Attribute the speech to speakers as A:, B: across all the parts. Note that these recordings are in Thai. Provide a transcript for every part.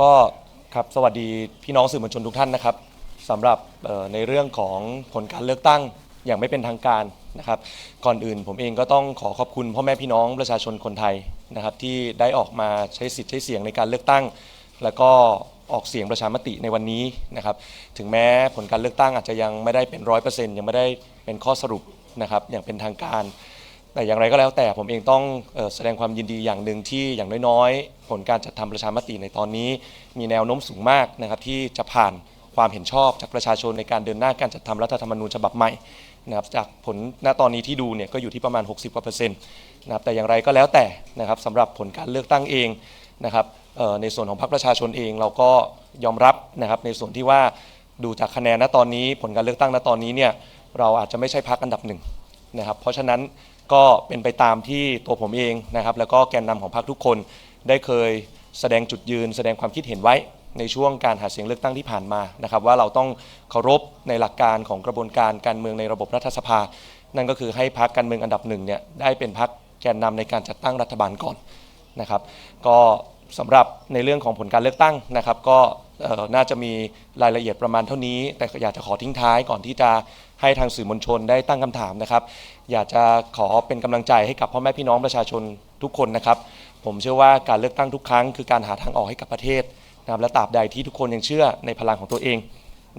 A: ก็ครับสวัสดีพี่น้องสื่อมวลชนทุกท่านนะครับสำหรับในเรื่องของผลการเลือกตั้งอย่างไม่เป็นทางการนะครับ ก่อนอื่นผมเองก็ต้องขอขอบคุณพ่อแม่พี่น้องประชาชนคนไทยนะครับ ที่ได้ออกมาใช้สิทธิ์ใช้เสียงในการเลือกตั้ง แล้วก็ออกเสียงประชามติในวันนี้นะครับ ถึงแม้ผลการเลือกตั้งอาจจะยังไม่ได้เป็นร้อยเปอร์เซ็นต์ยังไม่ได้เป็นข้อสรุปนะครับ อย่างเป็นทางการ แต่อย่างไรก็แล้วแต่ผมเองต้องออแสดงความยินดีอย่างหนึ่งที่อย่างน้อยๆ ผลการจัดทำประชามติในตอนนี้ มีแนวโน้มสูงมากนะครับที่จะผ่านความเห็นชอบจากประชาชนในการเดินหน้าการจัดทำรัฐธรรมนูญฉบับใหม่นะครับจากผลณตอนนี้ที่ดูเนี่ยก็อยู่ที่ประมาณ 60กว่าเปอร์เซ็นต์นะครับแต่อย่างไรก็แล้วแต่นะครับสำหรับผลการเลือกตั้งเองนะครับในส่วนของพรรคประชาชนเองเราก็ยอมรับนะครับในส่วนที่ว่าดูจากคะแนนณตอนนี้ ผลการเลือกตั้งณตอนนี้เนี่ยเราอาจจะไม่ใช่พรรคอันดับหนึ่งนะครับเพราะฉะนั้น ก็เป็นไปตามที่ตัวผมเองนะครับ แล้วก็แกนนำของพรรคทุกคนได้เคยแสดงจุดยืน แสดงความคิดเห็นไว้ในช่วงการหาเสียงเลือกตั้งที่ผ่านมานะครับ ว่าเราต้องเคารพในหลักการของกระบวนการการเมืองในระบบรัฐสภา นั่นก็คือให้พรรคการเมืองอันดับหนึ่งเนี่ยได้เป็นพรรคแกนนำในการจัดตั้งรัฐบาลก่อนนะครับ ก็สำหรับในเรื่องของผลการเลือกตั้งนะครับ ก็ น่าจะมีรายละเอียดประมาณเท่านี้ แต่อยากจะขอทิ้งท้ายก่อนที่จะให้ทางสื่อมวลชนได้ตั้งคำถามนะครับ อยากจะขอเป็นกำลังใจให้กับพ่อแม่พี่น้องประชาชนทุกคนนะครับ ผมเชื่อว่าการเลือกตั้งทุกครั้งคือการหาทางออกให้กับประเทศนะครับและตราบใดที่ทุกคนยังเชื่อในพลังของตัวเอง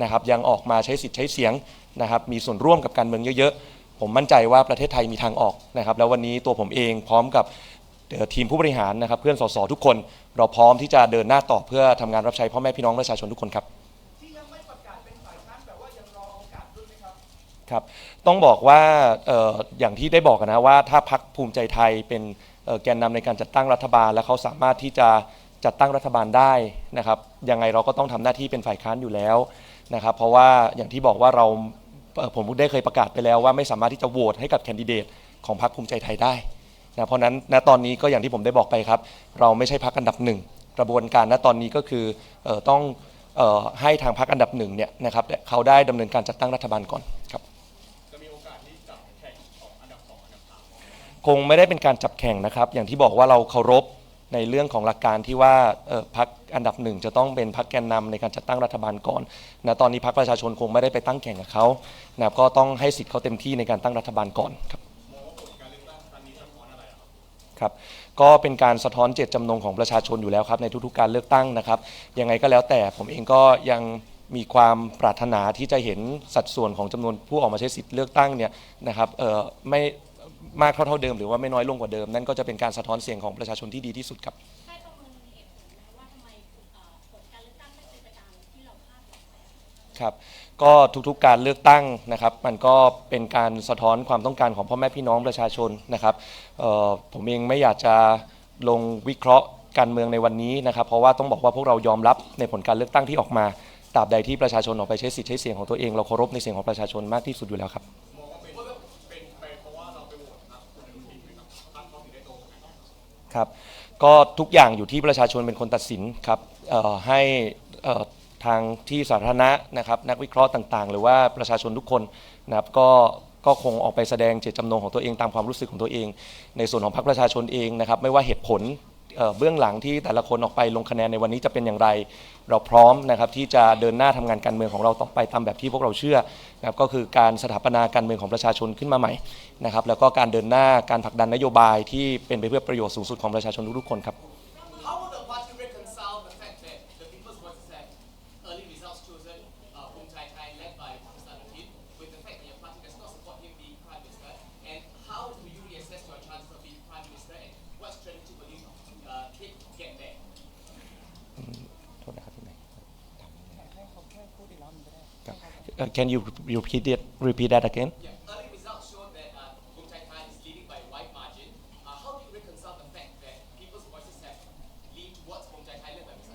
A: นะครับ ยังออกมาใช้สิทธิ์ใช้เสียงนะครับ มีส่วนร่วมกับการเมืองเยอะๆ ผมมั่นใจว่าประเทศไทยมีทางออกนะครับ แล้ววันนี้ตัวผมเองพร้อมกับ ทีมผู้บริหารนะครับเพื่อนสสทุกคน เราพร้อมที่จะเดินหน้าต่อเพื่อทำงานรับใช้พ่อแม่พี่น้องประชาชนทุกคนครับ
B: ที่ยังไม่ประกาศเป็นฝ่ายค้านแต่ว่ายังรอโอกาสด้วยไหมครับ
A: ครับต้องบอกว่าเอ่ออย่างที่ได้บอกกันนะว่าถ้าพักภูมิใจไทยเป็นเอ่อแกนนำในการจัดตั้งรัฐบาล และเขาสามารถที่จะจัดตั้งรัฐบาลได้นะครับยังไงเราก็ต้องทำหน้าที่เป็นฝ่ายค้านอยู่แล้วนะครับเพราะว่าอย่างที่บอกว่าเราเอ่อผมได้เคยประกาศไปแล้วว่าไม่สามารถที่จะโหวตให้กับแคนดิเดตของพรรคภูมิใจไทยได้ นะเพราะฉะนั้นณตอนนี้ก็อย่างที่ผมได้บอกไปครับ เราไม่ใช่พักอันดับหนึ่งกระบวนการณตอนนี้ก็คือเออต้องเออให้ทางพักอันดับหนึ่งเนี่ยนะครับเขาได้ดำเนินการจัดตั้งรัฐบาลก่อนครับ
B: จะมีโอกาสที่จับแข่งของอันดับสองอันดับสาม
A: คงไม่ได้เป็นการจับแข่งนะครับ อย่างที่บอกว่าเราเคารพในเรื่องของหลักการที่ว่าเอ่อพักอันดับหนึ่งจะต้องเป็นพักแกนนำในการจัดตั้งรัฐบาลก่อนนะตอนนี้พักประชาชนคงไม่ได้ไปตั้งแข่งกับเขานะครับก็ต้องให้สิทธิ์เขาเต็มที่ในการตั้งรัฐบาลก่อนครับ
B: ครับ
A: ครับก็เป็นการสะท้อนเจตจำนงของประชาชนอยู่แล้วครับในทุกๆการเลือกตั้งนะครับยังไงก็แล้วแต่ผมเองก็ยังมีความปรารถนาที่จะเห็นสัดส่วนของจำนวนผู้ออกมาใช้สิทธิ์เลือกตั้งเนี่ยนะครับเอ่อไม่มากเท่าเท่าเดิมหรือว่าไม่น้อยลงกว่าเดิม นั่นก็จะเป็นการสะท้อนเสียงของประชาชนที่ดีที่สุดครับ
C: ได้ประเมินเหตุผลไหมว่าทำไมเอ่อผลการเลือกตั้งไม่เป็นไปตามที่เราคาดหวังไว้อะ
A: ครับ ก็ทุกๆการเลือกตั้งนะครับ มันก็เป็นการสะท้อนความต้องการของพ่อแม่พี่น้องประชาชนนะครับผมเองไม่อยากจะลงวิเคราะห์การเมืองในวันนี้นะครับ เพราะว่าต้องบอกว่าพวกเรายอมรับในผลการเลือกตั้งที่ออกมาตราบใดที่ประชาชนออกไปใช้สิทธิ์ใช้เสียงของตัวเองเราเคารพในเสียงของประชาชนมากที่สุดอยู่แล้วครับ
B: ครับ
A: ก็ทุกอย่างอยู่ที่ประชาชนเป็นคนตัดสินครับให้อ่อ ทางที่สาธารณะนะครับนักวิเคราะห์ต่างๆ หรือว่าประชาชนทุกคนนะครับก็ก็คงออกไปแสดงเจตจำนงของตัวเองตามความรู้สึกของตัวเอง ในส่วนของพรรคประชาชนเองนะครับไม่ว่าเหตุผลเบื้องหลังที่แต่ละคนออกไปลงคะแนนในวันนี้จะเป็นอย่างไร เราพร้อมนะครับที่จะเดินหน้าทำงานการเมืองของเราต่อไปตามแบบที่พวกเราเชื่อนะครับก็คือการสถาปนาการเมืองของประชาชนขึ้นมาใหม่นะครับแล้วก็การเดินหน้าการผลักดันนโยบายที่เป็นไปเพื่อประโยชน์สูงสุดของประชาชนทุกๆคนครับ Uh, Can you repeat it repeat that again
D: Yeah, early results show that uh, Chai Thai is leading by a wide margin. Uh, how do you reconcile the fact that People's Voices have leaned towards Phum Chai Thai led by Mr.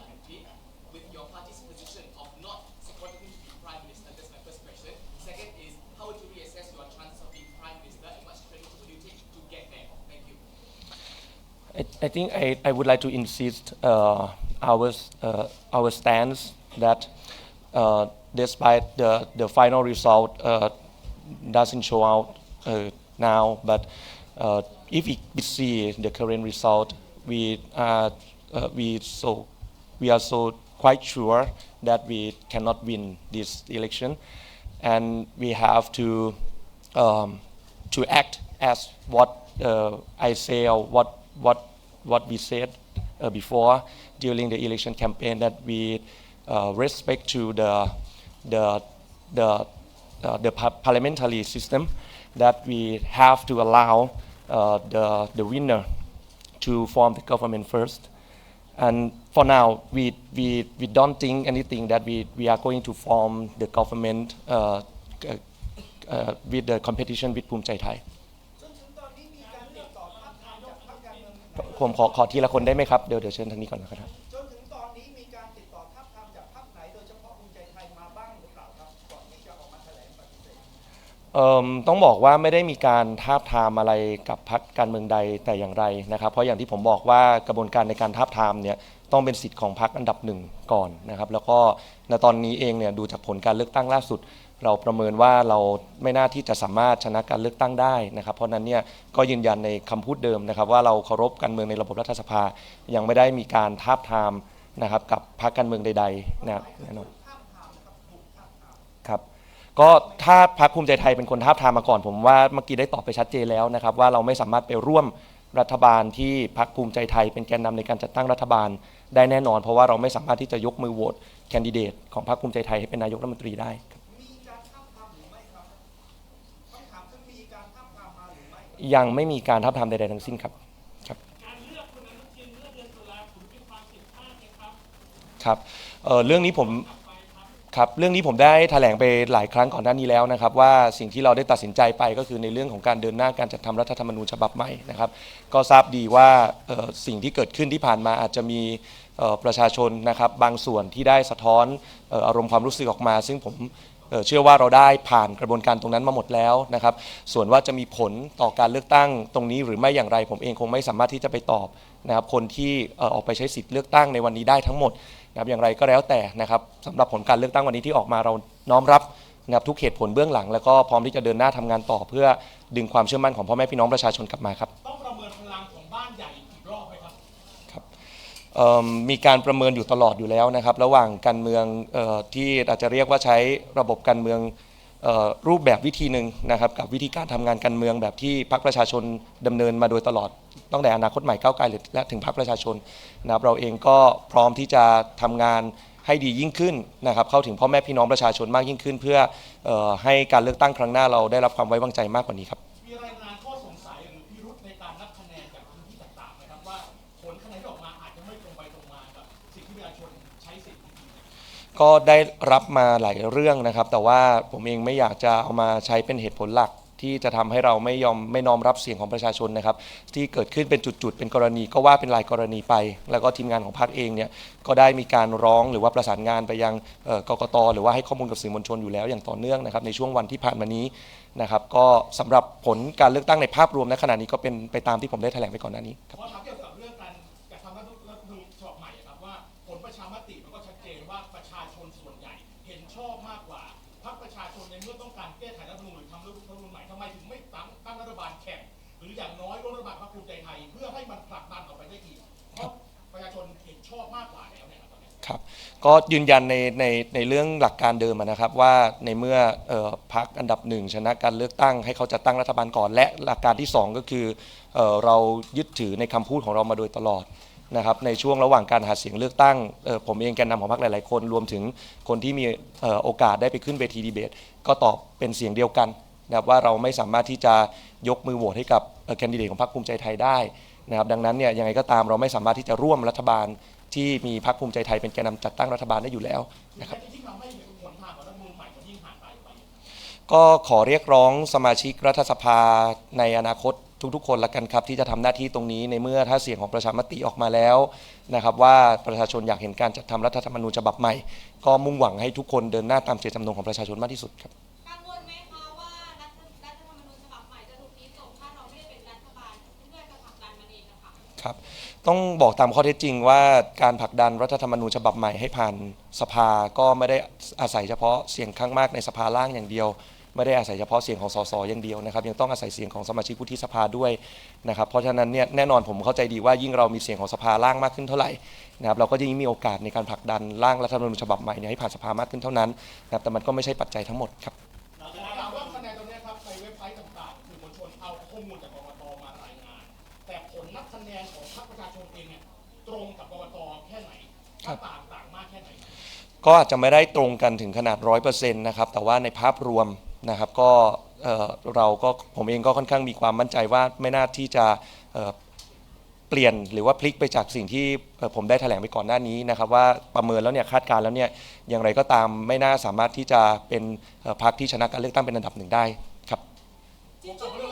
D: With your party's position of not supporting him to be Prime Minister? That's my first question. Second is, how would you reassess your chances of being Prime Minister and what strategy will you take to get there? Thank you.
A: I, I think I, I would like to insist uh, our uh, our stance that uh, despite the the final result uh, doesn't show out uh, now, but uh, if we see the current result, we are uh, we so we are so quite sure that we cannot win this election, and we have to um, to act as what uh, I say or what what what we said uh, before during the election campaign that we uh, respect to the the the uh, the par- parliamentary system that we have to allow uh, the the winner to form the government first and for now, we, we, we don't think anything that we, we are going to form the government uh, uh, uh, with the competition with ภูมิใจไทย
E: จนถึงตอนนี้มีการติดต่อท้าบทามจากพรรคการเมือง
A: ผมขอขอทีละคนได้ไหมครับ เดี๋ยวเดี๋ยวเชิญทางนี้ก่อนนะครับ
E: เอิ่ม
A: ต้องบอกว่าไม่ได้มีการทาบทามอะไรกับพรรคการเมืองใดแต่อย่างไรนะครับ เพราะอย่างที่ผมบอกว่ากระบวนการในการทาบทามเนี่ยต้องเป็นสิทธิ์ของพรรคอันดับหนึ่งก่อนนะครับ แล้วก็ในตอนนี้เองเนี่ยดูจากผลการเลือกตั้งล่าสุด เราประเมินว่าเราไม่น่าที่จะสามารถชนะการเลือกตั้งได้นะครับ เพราะนั้นเนี่ยก็ยืนยันในคำพูดเดิมนะครับ ว่าเราเคารพการเมืองในระบบรัฐสภา ยังไม่ได้มีการทาบทามนะครับกับพรรคการเมืองใดๆนะครับแน่นอนครับ ก็ถ้าพรรคภูมิใจไทยเป็นคนท้าบทามมาก่อน ผมว่าเมื่อกี้ได้ตอบไปชัดเจนแล้วนะครับว่าเราไม่สามารถไปร่วมรัฐบาลที่พรรคภูมิใจไทย เป็นแกนนำในการจัดตั้งรัฐบาลได้แน่นอน เพราะว่าเราไม่สามารถที่จะยกมือโหวตแคนดิเดตของพรรคภูมิใจไทยให้เป็นนายกรัฐมนตรีได้ครับ
E: มีการท้าบทามหรือไม่ครับคำถามคือมีการท้าบทามมาหรือไม่
A: ยังไม่มีการท้าบทามใดๆทั้งสิ้นครับครับ
B: การเลือกคุณอนุทินเมื่อเดือนตุลาคมมีความผิดพลาดไหมครับ
A: ครับเอ่อเรื่องนี้ผม ครับเรื่องนี้ผมได้แถลงไปหลายครั้งก่อนหน้านี้แล้วนะครับ ว่าสิ่งที่เราได้ตัดสินใจไปก็คือในเรื่องของการเดินหน้าการจัดทำรัฐธรรมนูญฉบับใหม่นะครับ ก็ทราบดีว่าสิ่งที่เกิดขึ้นที่ผ่านมาอาจจะมีประชาชนนะครับ บางส่วนที่ได้สะท้อนอารมณ์ความรู้สึกออกมา ซึ่งผมเชื่อว่าเราได้ผ่านกระบวนการตรงนั้นมาหมดแล้วนะครับ ส่วนว่าจะมีผลต่อการเลือกตั้งตรงนี้หรือไม่อย่างไรผมเองคงไม่สามารถที่จะไปตอบนะครับคนที่ออออกไปใช้สิทธิ์เลือกตั้งในวันนี้ได้ทั้งหมด นะครับอย่างไรก็แล้วแต่นะครับสำหรับผลการเลือกตั้งวันนี้ที่ออกมาเราน้อมรับนะครับทุกเหตุผลเบื้องหลัง แล้วก็พร้อมที่จะเดินหน้าทำงานต่อเพื่อดึงความเชื่อมั่นของพ่อแม่พี่น้องประชาชนกลับมาครับ
B: ต้องประเมินพลังของบ้านใหญ่อีกรอบไหมครับ
A: เอิ่มมีการประเมินอยู่ตลอดอยู่แล้วนะครับ ระหว่างการเมืองเออที่อาจจะเรียกว่าใช้ระบบการเมืองเอ่อ รูปแบบวิธีหนึ่งนะครับกับวิธีการทำงานการเมืองแบบที่พรรคประชาชนดำเนินมาโดยตลอดตั้งแต่อนาคตใหม่ก้าวไกลและถึงพรรคประชาชนนะครับเราเองก็พร้อมที่จะทำงานให้ดียิ่งขึ้นนะครับเข้าถึงพ่อแม่พี่น้องประชาชนมากยิ่งขึ้น เพื่อออให้การเลือกตั้งครั้งหน้าเราได้รับความไว้วางใจมากกว่านี้ครับ
B: ก็ได้
A: รับมาหลายเรื่องนะครับ แต่ว่าผมเองไม่อยากจะเอามาใช้เป็นเหตุผลหลัก ที่จะทำให้เราไม่ยอมไม่น้อมรับเสียงของประชาชนนะครับ ที่เกิดขึ้นเป็นจุดๆ เป็นกรณีก็ว่าเป็นรายกรณีไป แล้วก็ทีมงานของพรรคเองเนี่ยก็ได้มีการร้องหรือว่าประสานงานไปยังเอ่อกกตหรือว่าให้ข้อมูลกับสื่อมวลชนอยู่แล้วอย่างต่อเนื่องนะครับในช่วงวันที่ผ่านมานี้นะครับ ก็สำหรับผลการเลือกตั้งในภาพรวมในขณะนี้ก็เป็นไปตามที่ผมได้แถลงไปก่อนหน้านี้ครับ
B: ขอถามเกี่ยวกับ ก็ยืนยัน
A: ในในในเรื่องหลักการเดิมอะนะครับ ว่าในเมื่อเอ่อพรรคอันดับหนึ่งชนะการเลือกตั้งให้เขาจัดตั้งรัฐบาลก่อน และหลักการที่สองก็คือเอ่อเรายึดถือในคำพูดของเรามาโดยตลอดนะครับในช่วงระหว่างการหาเสียงเลือกตั้งเอ่อผมเองแกนนำของพรรคหลาย ๆ คน รวมถึงคนที่มีเอ่อโอกาสได้ไปขึ้นเวทีดีเบต ก็ตอบเป็นเสียงเดียวกันนะครับว่าเราไม่สามารถที่จะยกมือโหวตให้กับแคนดิเดตของพรรคภูมิใจไทยได้นะครับดังนั้นเนี่ยยังไงก็ตามเราไม่สามารถที่จะร่วมรัฐบาล ที่มีพรรคภูมิใจไทยเป็นแกนนำจัดตั้งรัฐบาลได้อยู่แล้วนะครับก็ขอเรียกร้องสมาชิกรัฐสภาในอนาคตทุกๆ คนละกันครับที่จะทำหน้าที่ตรงนี้ในเมื่อถ้าเสียงของประชามติออกมาแล้วนะครับว่าประชาชนอยากเห็นการจัดทำรัฐธรรมนูญฉบับใหม่ ก็มุ่งหวังให้ทุกคนเดินหน้าตามเจตจำนงของประชาชนมากที่สุดครับ
C: กังวลไหมคะว่ารัฐรัฐธรรมนูญฉบับใหม่จะถูกนี้ส่งถ้าเราไม่ได้เป็นรัฐบาลเพื่อจะผลักดันมันเองนะคะ
A: ครับ ต้องบอกตามข้อเท็จจริงว่าการผลักดันรัฐธรรมนูญฉบับใหม่ให้ผ่านสภาก็ไม่ได้อาศัยเฉพาะเสียงข้างมากในสภาล่างอย่างเดียว ไม่ได้อาศัยเฉพาะเสียงของสสอย่างเดียวนะครับ ยังต้องอาศัยเสียงของสมาชิกวุฒิสภาด้วยนะครับเพราะฉะนั้นเนี่ยแน่นอนผมเข้าใจดีว่ายิ่งเรามีเสียงของสภาล่างมากขึ้นเท่าไหร่นะครับเราก็ยิ่งมีโอกาสในการผลักดันร่างรัฐธรรมนูญฉบับใหม่เนี่ยให้ผ่านสภามากขึ้นเท่านั้นนะครับแต่มันก็ไม่ใช่ปัจจัยทั้งหมดครับ
B: นับคะแนนของพรรคประชาชนเองเนี่ยตรงกับกกตแค่ไหน
A: ครับ
B: ต่างต่างมากแค่ไหน
A: ก็อาจจะไม่ได้ตรงกันถึงขนาดร้อยเปอร์เซ็นต์นะครับ แต่ว่าในภาพรวมนะครับก็เอ่อเราก็ผมเองก็ค่อนข้างมีความมั่นใจว่าไม่น่าที่จะเอ่อเปลี่ยนหรือว่าพลิกไปจากสิ่งที่เอ่อผมได้แถลงไปก่อนหน้านี้นะครับ ว่าประเมินแล้วเนี่ยคาดการณ์แล้วเนี่ยอย่างไรก็ตามไม่น่าสามารถที่จะเป็นเอ่อพรรคที่ชนะการเลือกตั้งเป็นอันดับหนึ่งได้ครับ
B: ผมกลับมาเรื่องรั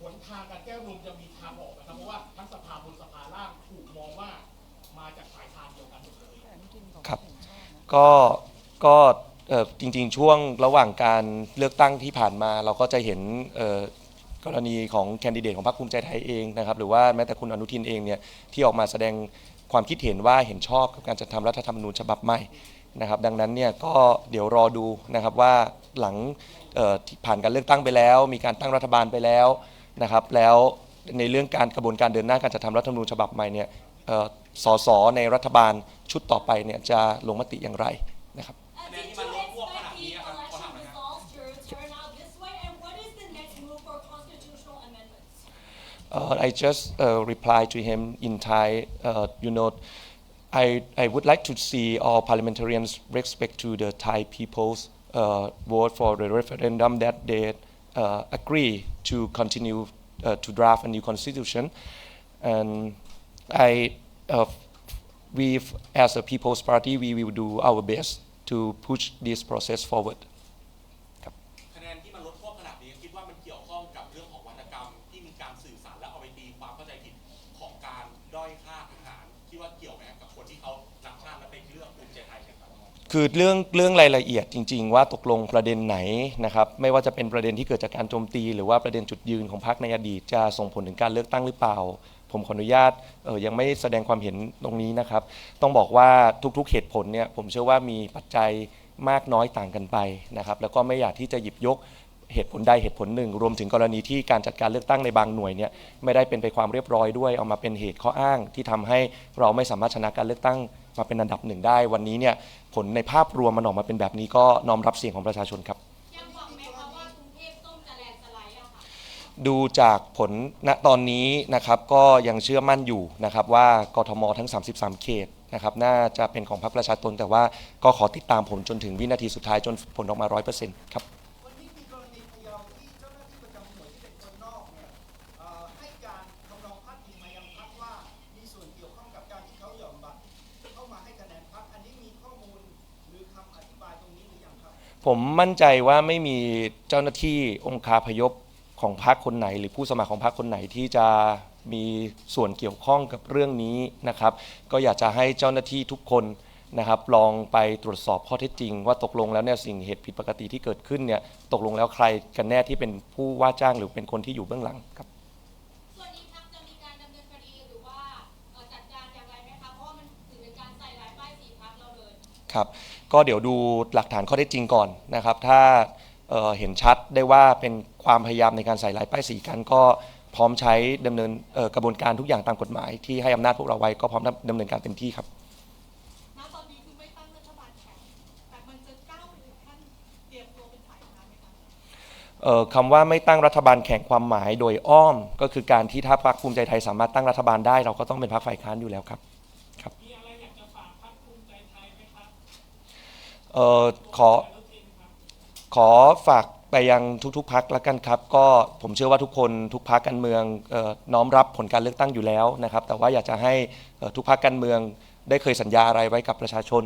B: ผลทางการแก้รัฐธรมจะมีทางออกนะครับเพราะว่าทั้งสภาบนสภาล่างถูกมองว่ามาจากสายทางเดียวกันหมดเลย
A: ครับ ก็ก็เอ่อจริง ๆ ช่วงระหว่างการเลือกตั้งที่ผ่านมา เราก็จะเห็นเอ่อกรณีของแคนดิเดตของพรรคภูมิใจไทยเองนะครับหรือว่าแม้แต่คุณอนุทินเองเนี่ยที่ออกมาแสดงความคิดเห็นว่าเห็นชอบกับการจัดทำรัฐธรรมนูญฉบับใหม่นะครับ ดังนั้นเนี่ยก็เดี๋ยวรอดูนะครับว่าหลังเอ่อที่ผ่านการเลือกตั้งไปแล้ว มีการตั้งรัฐบาลไปแล้ว นะครับ แล้วในเรื่องการกระบวนการเดินหน้าการจัดทำรัฐธรรมนูญฉบับใหม่เนี่ยเอ่อสสในรัฐบาลชุดต่อไปเนี่ยจะลงมติอย่างไรนะครับ
C: Uh, did you expect the election results to turn out this way? And what is the next move for constitutional amendments?
A: Uh, I just uh, replied to him in Thai. Uh, you know, I I would like to see all parliamentarians respect to the Thai people's uh, vote for the referendum that they uh, agree to continue uh, to draft a new constitution, and I. Uh, we, as a People's Party, we will do our best to push this process forward.
F: คะแนนที่มันลดท่วมขนาดนี้คิดว่ามันเกี่ยวข้องกับเรื่องของวรรณกรรมที่มีการสื่อสารและเอาไปตีความเข้าใจผิดของการด้อยค่าทหารคิดว่าเกี่ยวไหมกับคนที่เขา คื
A: อเรื่องเรื่องรายละเอียดจริง ๆ ว่าตกลงประเด็นไหนนะครับไม่ว่าจะเป็นประเด็นที่เกิดจากการโจมตี หรือว่าประเด็นจุดยืนของพรรคในอดีตจะส่งผลถึงการเลือกตั้งหรือเปล่า ผมขออนุญาตเออยังไม่แสดงความเห็นตรงนี้นะครับ ต้องบอกว่าทุกๆเหตุผลเนี่ยผมเชื่อว่ามีปัจจัยมากน้อยต่างกันไปนะครับแล้วก็ไม่อยากที่จะหยิบยกเหตุผลใดเหตุผลหนึ่ง รวมถึงกรณีที่การจัดการเลือกตั้งในบางหน่วยเนี่ยไม่ได้เป็นไปความเรียบร้อยด้วยเอามาเป็นเหตุข้ออ้างที่ทำให้เราไม่สามารถชนะการเลือกตั้ง มาเป็นอันดับหนึ่งได้วันนี้เนี่ยผลในภาพรวมมันออกมาเป็นแบบนี้ก็น้อมรับเสียงของประชาชนครับ
C: ยังหวังไหมคะว่ากรุงเทพส้มจะแลนด์สไลด์อะค่ะ
A: ดูจากผลณตอนนี้นะครับก็ยังเชื่อมั่นอยู่นะครับว่ากทมทั้ง 33 เขตนะครับน่าจะเป็นของพรรคประชาชนแต่ว่าก็ขอติดตามผลจนถึงวินาทีสุดท้ายจนผลออกมา 100%ครับ ผมมั่นใจว่าไม่มีเจ้าหน้าที่องคาพยพของพรรคคนไหน หรือผู้สมัครของพรรคคนไหนที่จะมีส่วนเกี่ยวข้องกับเรื่องนี้นะครับ ก็อยากจะให้เจ้าหน้าที่ทุกคนนะครับ ลองไปตรวจสอบข้อเท็จจริง ว่าตกลงแล้วเนี่ยสิ่งเหตุผิดปกติที่เกิดขึ้นเนี่ยตกลงแล้วใครกันแน่ที่เป็นผู้ว่าจ้างหรือเป็นคนที่อยู่เบื้องหลังครับ
C: ส่วนนี้พักจะมีการดำเนินคดีหรือว่าเอ่อจัดการอย่างไรไหมคะเพราะว่ามันถือเป็นการใส่ร้ายป้ายสีพักเราเลย
A: ครับ ก็เดี๋ยวดูหลักฐานข้อเท็จจริงก่อนนะครับ ถ้าเเห็นชัดได้ว่าเป็นความพยายามในการใส่ลายป้ายสีกันก็พร้อมใช้ดำเนินกระบวนการทุกอย่างตามกฎหมาย ที่ให้อำนาจพวกเราไว้ก็พร้อมดำเนินการเต็มที่ครับ
G: คำ
A: ว่าไม่ตั้งรัฐบาลแข่งความหมายโดยอ้อม ก็คือการที่ถ้าพรรคภูมิใจไทยสามารถตั้งรัฐบาลได้ เราก็ต้องเป็นพรรคฝ่ายค้านอยู่แล้วครับ
G: มีอะไรอยากจะฝากพรรคภูมิใจไทยไหมครับ
A: เออขอขอฝากไปยังทุกๆพักแล้วกันครับ ก็ผมเชื่อว่าทุกคนทุกพักการเมืองเอ่อน้อมรับผลการเลือกตั้งอยู่แล้วนะครับ แต่ว่าอยากจะให้เอ่อทุกพักการเมืองได้เคยสัญญาอะไรไว้กับประชาชน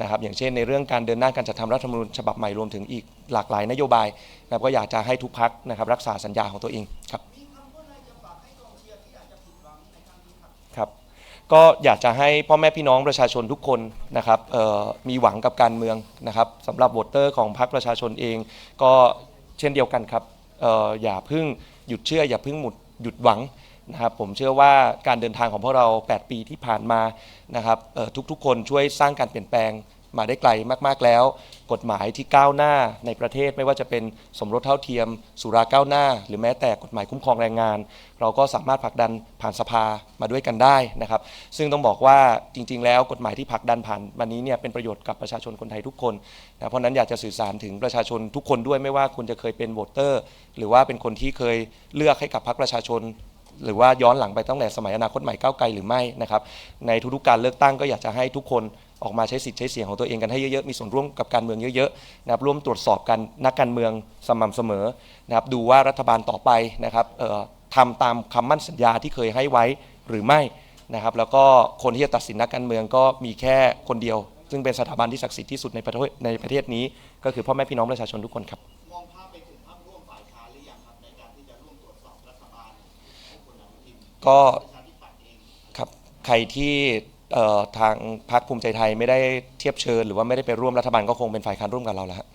A: นะครับ อย่างเช่นในเรื่องการเดินหน้าการจัดทำรัฐธรรมนูญฉบับใหม่รวมถึงอีกหลากหลายนโยบายนะครับก็อยากจะให้ทุกพักนะครับรักษาสัญญาของตัวเองครับ
E: ก็อยา
A: กจะให้พ่อแม่พี่น้องประชาชนทุกคนนะครับมีหวังกับการเมืองนะครับสำหรับโหวตเตอร์ของพรรคประชาชนเอง ก็เช่นเดียวกันครับออย่าพึ่งหยุดเชื่อ อย่าพึ่งหมุดหยุดหวังนะครับผมเชื่อว่าการเดินทางของพวกเรา 8 ปีที่ผ่านมานะครับทุกๆ คนช่วยสร้างการเปลี่ยนแปลง มาได้ไกลมากๆแล้ว กฎหมายที่ก้าวหน้าในประเทศไม่ว่าจะเป็นสมรสเท่าเทียม สุราก้าวหน้า หรือแม้แต่กฎหมายคุ้มครองแรงงาน เราก็สามารถผลักดันผ่านสภามาด้วยกันได้นะครับ ซึ่งต้องบอกว่าจริง ๆ แล้วกฎหมายที่ผลักดันผ่านวันนี้เนี่ยเป็นประโยชน์กับประชาชนคนไทยทุกคนนะเพราะนั้นอยากจะสื่อสารถึงประชาชนทุกคนด้วยไม่ว่าคุณจะเคยเป็นโหวตเตอร์ หรือว่าเป็นคนที่เคยเลือกให้กับพรรคประชาชน หรือว่าย้อนหลังไปตั้งแต่สมัยอนาคตใหม่ก้าวไกลหรือไม่นะครับในทุกๆการเลือกตั้งก็อยากจะให้ทุกคนออกมาใช้สิทธิ์ใช้เสียงของตัวเองกันให้เยอะๆ มีส่วนร่วมกับการเมืองเยอะๆนะครับร่วมตรวจสอบกันนักการเมืองสม่ำเสมอนะครับดูว่ารัฐบาลต่อไปนะครับทำตามคำมั่นสัญญาที่เคยให้ไว้หรือไม่นะครับแล้วก็คนที่จะตัดสินนักการเมืองก็มีแค่คนเดียว ซึ่งเป็นสถาบันที่ศักดิ์สิทธิ์ที่สุดในประเทศในประเทศนี้ ก็คือพ่อแม่พี่น้องประชาชนทุกคนครับ
E: ก็ครั
A: บใครที่เอ่อทางพรรคภูมิใจไทยไม่ได้เทียบเชิญ หรือว่าไม่ได้ไปร่วมรัฐบาลก็คงเป็นฝ่ายค้านร่วมกับเราแล้วฮะ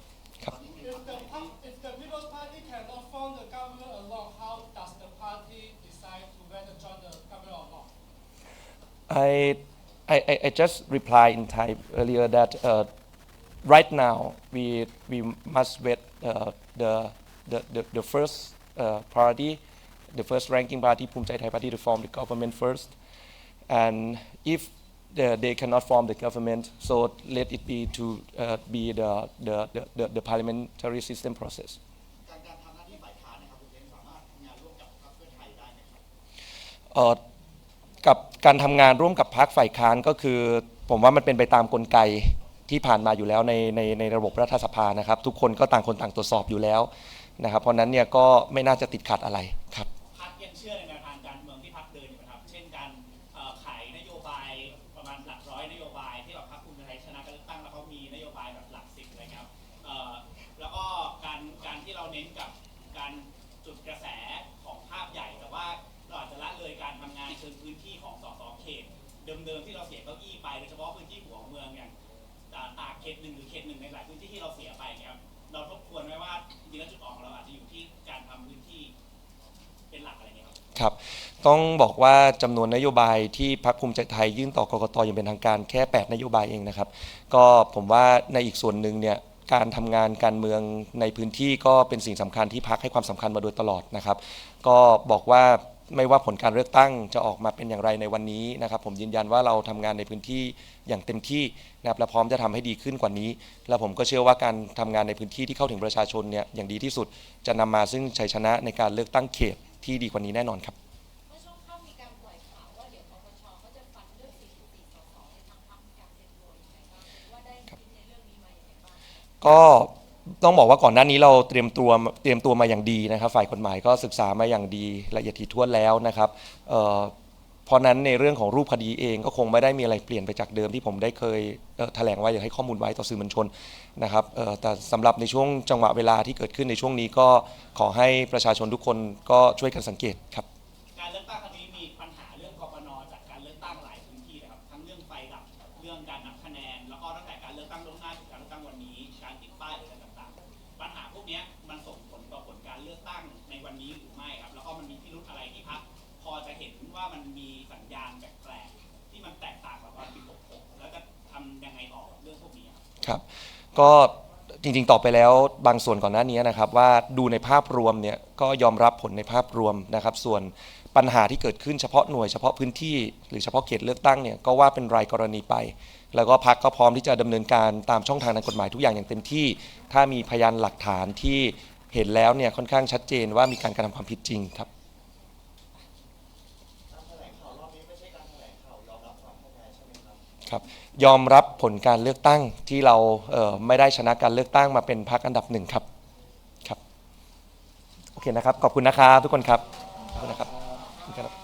H: If the, pub- if the People's Party cannot form the government alone, how does the party decide to whether join the government or not?
A: I, I, I- I just replied in Thai earlier that uh, right now we, we must wait uh, the, the, the, the first uh, party, the first ranking party, Pumchai Thai Party, to form the government first. And if the, they cannot form the government, so let it be to uh, be the, the, the, the, the parliamentary system process.
E: การการทำหน้าที่ฝ่ายค้านนะครับคุณเบนสามารถทำงานร่วมกับพรรคเพื่อไทยได้ไหมครับ
A: เอ่อกับการทำงานร่วมกับพรรคฝ่ายค้านก็คือ ผมว่ามันเป็นไปตามกลไกที่ผ่านมาอยู่แล้วในในในระบบรัฐสภานะครับ ทุกคนก็ต่างคนต่างตรวจสอบอยู่แล้วนะครับ เพราะฉะนั้นเนี่ยก็ไม่น่าจะติดขัดอะไร
I: เชื่อในแนวทางการเมืองที่พักเดินอยู่นะครับ เช่นการขายนโยบายประมาณหลักร้อยนโยบายที่แบบพรรคภูมิใจไทยชนะการเลือกตั้งแล้วเขามีนโยบายแบบหลักสิบอะไรเงี้ยครับแล้วก็การการที่เราเน้นกับการจุดกระแสของภาพใหญ่ แต่ว่าเราอาจจะละเลยการทำงานเชิงพื้นที่ของสสเขตเดิมๆที่เราเสียเก้าอี้ไปโดยเฉพาะพื้นที่หัวเมืองอย่างอาตากเขตหนึ่งหรือเขตหนึ่งในหลายพื้นที่ที่เราเสียไปเนี่ยครับเราทบทวนไว้ว่าจริงๆแล้วจุดอ่อนของเรา
A: ต้องบอกว่าจำนวนนโยบายที่พรรคภูมิใจไทยยื่นต่อกกตอย่างเป็นทางการแค่ 8 นโยบายเองนะครับ ก็ผมว่าในอีกส่วนหนึ่งเนี่ยการทำงานการเมืองในพื้นที่ก็เป็นสิ่งสำคัญที่พรรคให้ความสำคัญมาโดยตลอดนะครับ ก็บอกว่าไม่ว่าผลการเลือกตั้งจะออกมาเป็นอย่างไรในวันนี้นะครับ ผมยืนยันว่าเราทำงานในพื้นที่อย่างเต็มที่นะครับและพร้อมจะทำให้ดีขึ้นกว่านี้ และผมก็เชื่อว่าการทำงานในพื้นที่ที่เข้าถึงประชาชนเนี่ยอย่างดีที่สุดจะนำมาซึ่งชัยชนะในการเลือกตั้งเขตที่ดีกว่านี้แน่นอนครับ
C: ก็ต้องบ
A: อกว่าก่อนหน้านี้เราเตรียมตัวเตรียมตัวมาอย่างดีนะครับ ฝ่ายกฎหมายก็ศึกษามาอย่างดีละเอียดถี่ถ้วนแล้วนะครับเอ่อเพราะนั้นในเรื่องของรูปคดีเองก็คงไม่ได้มีอะไรเปลี่ยนไปจากเดิมที่ผมได้เคยเอ่อแถลงไว้อยากให้ข้อมูลไว้ต่อสื่อมวลชนนะครับเอ่อแต่สำหรับในช่วงจังหวะเวลาที่เกิดขึ้นในช่วงนี้ก็ขอให้ประชาชนทุกคนก็ช่วยกันสังเกตครับ
I: การเลือกตั้งครั้ง ลือกตั้งล่วงหน้าถึงการเลือกตั้งวันนี้ การติดป้ายหรืออะไรต่างๆ ปัญหาพวกนี้มันส่งผลต่อผลการเลือกตั้งในวันนี้หรือไม่ครับ แล้วก็มันมีพิรุธอะไรที่พักพอจะเห็นว่ามันมีสัญญาณแปลกๆที่มันแตกต่างกับตอนปี66แล้วจะทำยังไงต่อเรื่องพวกนี้ครับ
A: ครับก็จริงๆตอบไปแล้วบางส่วนก่อนหน้านี้นะครับว่าดูในภาพรวมเนี่ยก็ยอมรับผลในภาพรวมนะครับ ส่วนปัญหาที่เกิดขึ้นเฉพาะหน่วยเฉพาะพื้นที่ หรือเฉพาะเขตเลือกตั้งเนี่ยก็ว่าเป็นรายกรณีไป แล้วก็พักก็พร้อมที่จะดำเนินการตามช่องทางทางกฎหมายทุกอย่างอย่างเต็มที่ ถ้ามีพยานหลักฐานที่เห็นแล้วเนี่ยค่อนข้างชัดเจนว่ามีการกระทำความผิดจริงครับ
E: ครับ
A: ยอมรับผลการเลือกตั้งที่เราเไม่ได้ชนะการเลือกตั้งมาเป็นพรรคอันดับหนึ่งครับครับโอเคนะครับขอบคุณนะครับทุกคนครับขอบคุณนะครับ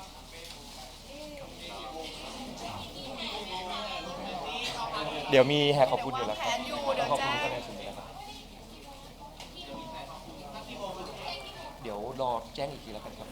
A: เดี๋ยวมีแหกขอบคุณอยู่แล้วครับขอบคุณกคะแนนสูงอยู่แล้วครับเดี๋ยวรอแจ้งอีกทีแล้วกันครับ